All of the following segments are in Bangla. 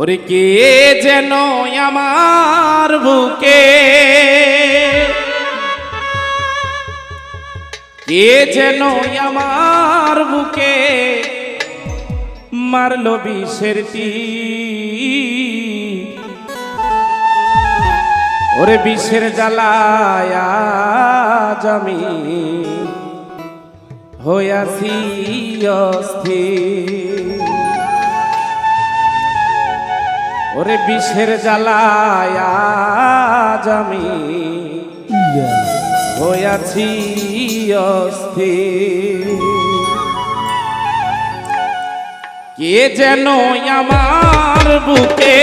ওরে কে যেন আমার বুকে? কে যেন আমার বুকে মারলো বিষের ওরে বিষের জ্বালায়া জমি হইয়াছি অস্থির। ওরে বিষের জ্বালায়া জমি হইয়াছি অস্থির। কে যেন আমার বুকে,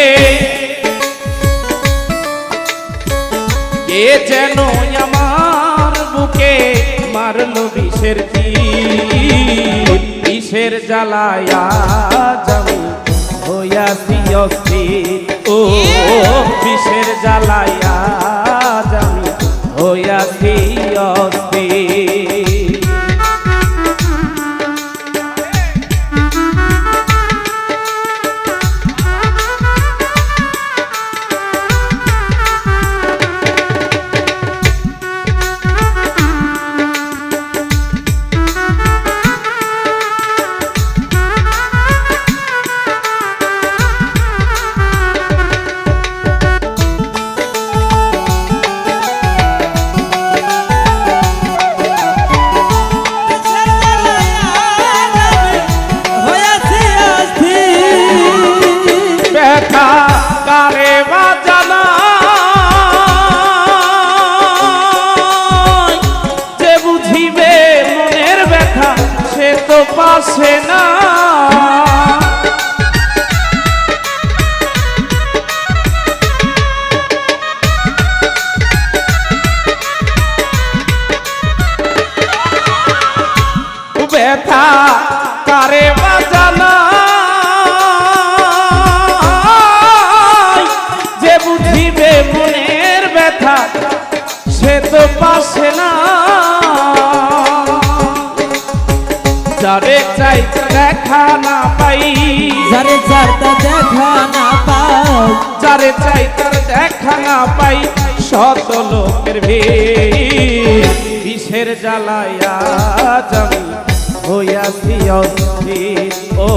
কে যেন আমার বুকে মারলো বিষের তীর। বিষের জ্বালায়া জামি হইয়াছি অস্থির ও বিষের জ্বালাইয়া জানি হইয়াছি অস্থির ব্যথা কারে বাজানা? যে বুঝিবে মনের ব্যথা সে তো পাশে না। যারে চাই দেখা না পাই যারে দেখা না পাও যারে চাই তার দেখা না পাই শত লোকের ভিড় বিষের জ্বালায়া জামি হইয়াছি অস্থির ও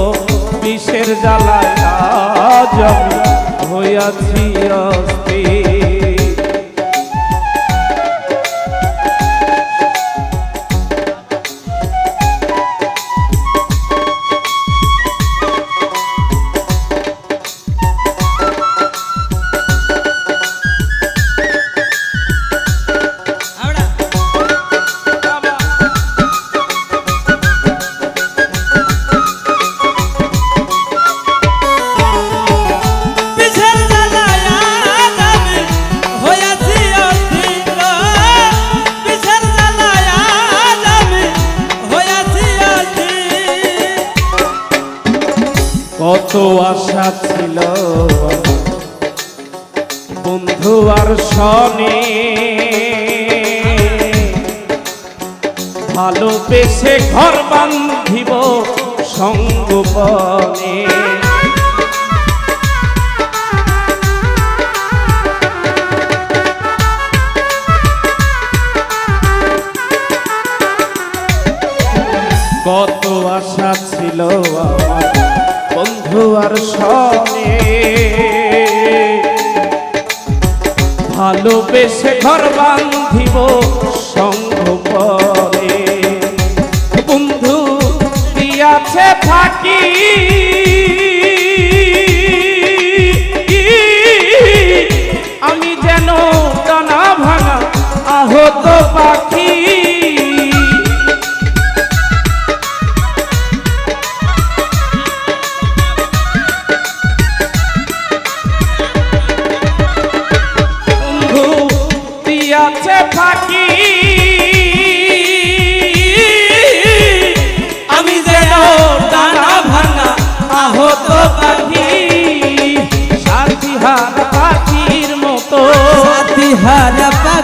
বিষের জ্বালায়া জামি হইয়াছি অস্থির। সনে ভালোবেসে ঘর বান্ধিব সঙ্গপনে। কত আশা ছিল আমার বন্ধু আর সনে ভালোবেসে ঘর বান্ধিব সঙ্গ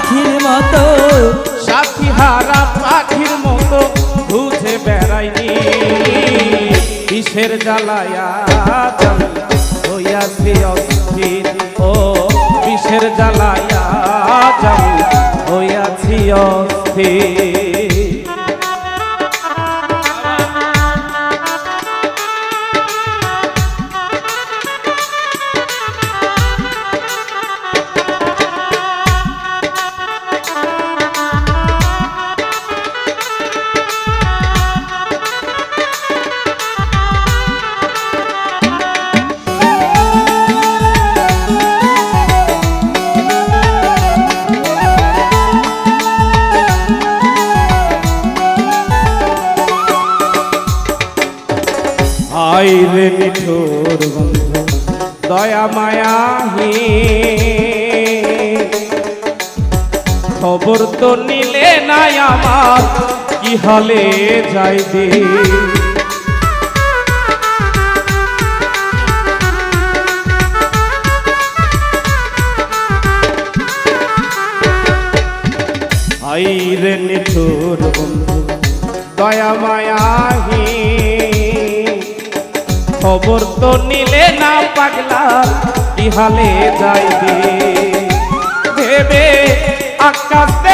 পাখির মতো। সাথী হারা পাখির মতো বুঝে বেড়াইনি। কিসের জ্বালায়া হইয়াছি অস্থির ও কিসের জ্বালায়া হইয়াছি অস্থির দয়া মায়াহি খবর তো নিলে নাই আমার, কি হলে যাইবে আইরে নিঠুর বন্ধু, দয়া মায়াহি খবর তো নিলে না পাগলা ইহালে যাইবে। ভেবে আকাশ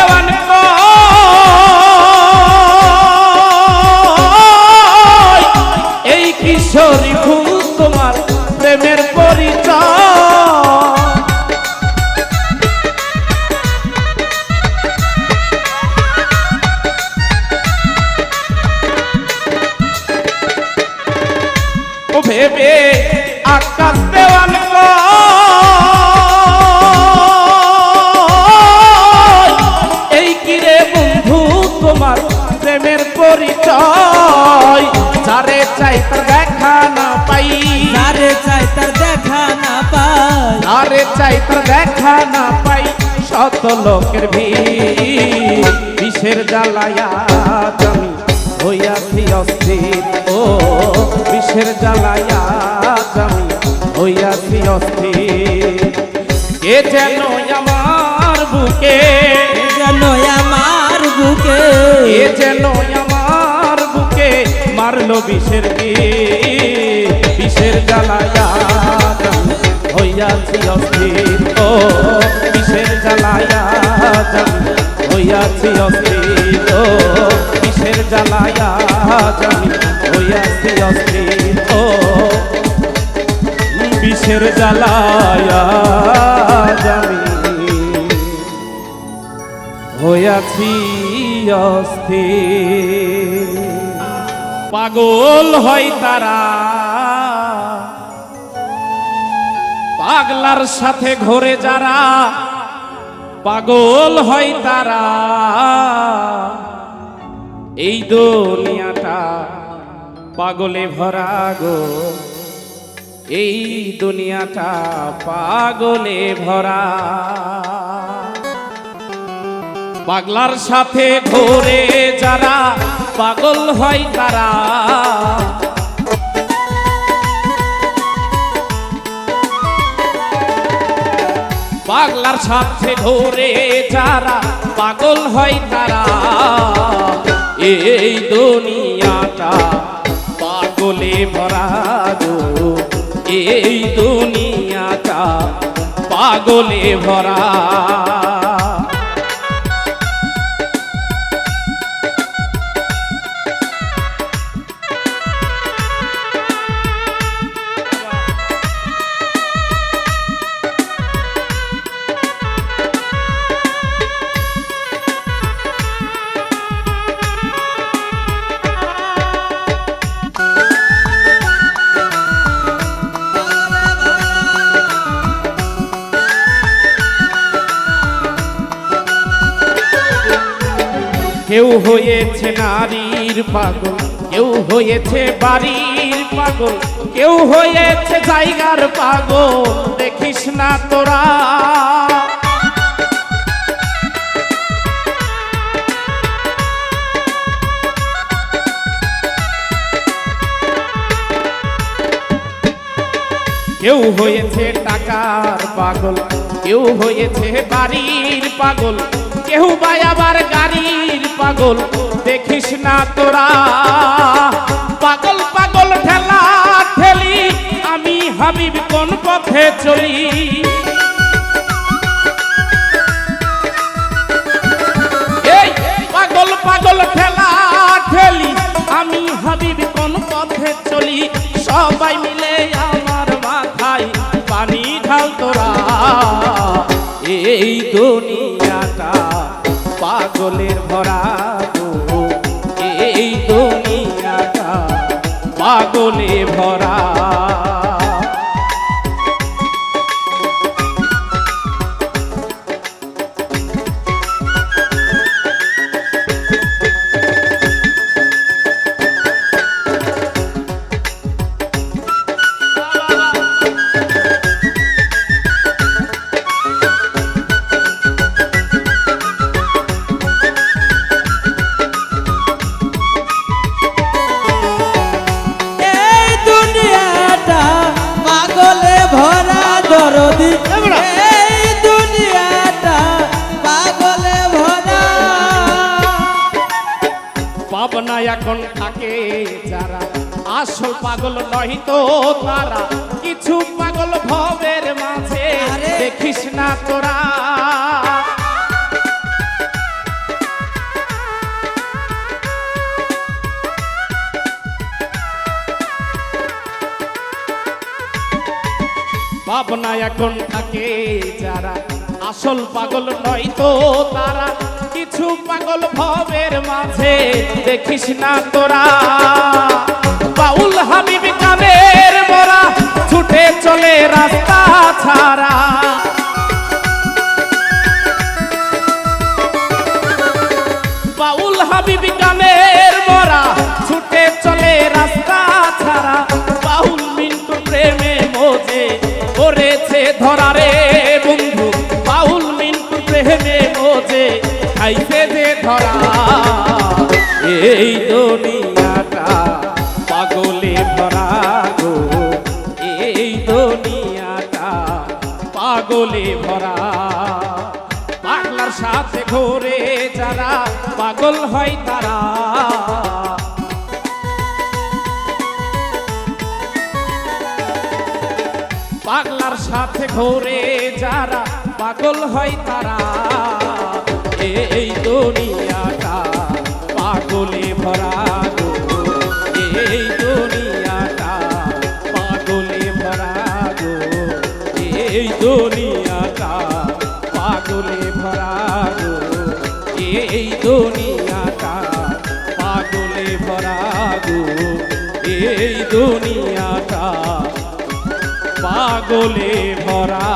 পাই। যারে চাই তার দেখা না পাই। যারে চাই তার দেখা না পাই। শত লোকের ভিড় বিষের জ্বালায়া আমি হইয়াছি অস্থির। ও বিষের জ্বালায়া আমি হইয়াছি অস্থির। কে যেন আমার বুকে যেন আমার বুকে এ যেন আমার বুকে মারলো বিষের কি বিষের জ্বালায়া হইয়াছি অস্থির। ও বিষের জ্বালায়া হইয়াছি অস্থির? ও বিষের জ্বালায়া হইয়াছি অস্থির? ও বিষের জ্বালায়া আমি হইয়াছি অস্থির? পাগল হয় তারা পাগলার সাথে ঘোরে যারা, পাগল হয় তারা। এই দুনিয়াটা পাগলে ভরা গো। এই দুনিয়াটা পাগলে ভরা। পাগলার সাথে ঘোরে যারা, পাগল হয় তারা। পাগলার সাথে ধরে যারা পাগল হয় তারা, এই দুনিয়াটা পাগলে ভরা এই দুনিয়াটা পাগলে ভরা নারীর পাগল। কেউ হয়েছে বাড়ির পাগল, কেউ হয়েছে জায়গার পাগল। দেখিস না তোরা। কেউ হয়েছে টাকার পাগল, কেউ হয়েছে বাড়ির পাগল, কেউ বা আবার গাড়ির পাগল। দেখিস না তোরা। পাগল পাগল ঠেলা ঠেলি, আমি হাবিব কোন পথে চলি? এই পাগল ঠেলা ঠেলি, আমি হাবিব কোন পথে চলি? সবাই মিলে আমার মাথায় পানি ঢাল তোরা। এই দুনিয়াটা পাগলের ভরা। পাগলে ভরা। এখন থাকে যারা। আসল পাগল নয় তো তারা কিছু পাগল ভবের মাঝে। দেখিস না তোরা। ভাবনা এখন থাকে যারা আসল পাগল নয় তো তারা কিছু পাগল ভবের মাঝে দেখিস না তোরা। বাউল হাবিব কানের মোরা ছুটে চলে রাস্তা ছাড়া। বাউল হাবিব গানের মরা ছুটে চলে রাস্তা ছাড়া। বাউল মিন্টু প্রেমে মোজে করেছে ধরা খাইছে যে ধরা। এই দুনিয়াটা পাগলে ভরা গো। এই দুনিয়াটা পাগলে ভরা। পাগলার সাথে ঘোরে যারা পাগল হয় তারা। পাগলার সাথে ঘোরে যারা পাগল হয় তারা। এই দুনিয়াটা। পাগলে ভরা এই দুনিয়াটা পাগলে ভরা এই দুনিয়াটা পাগলে ভরা এই দুনিয়াটা পাগলে ভরা এই দুনিয়াটা পাগলে ভরা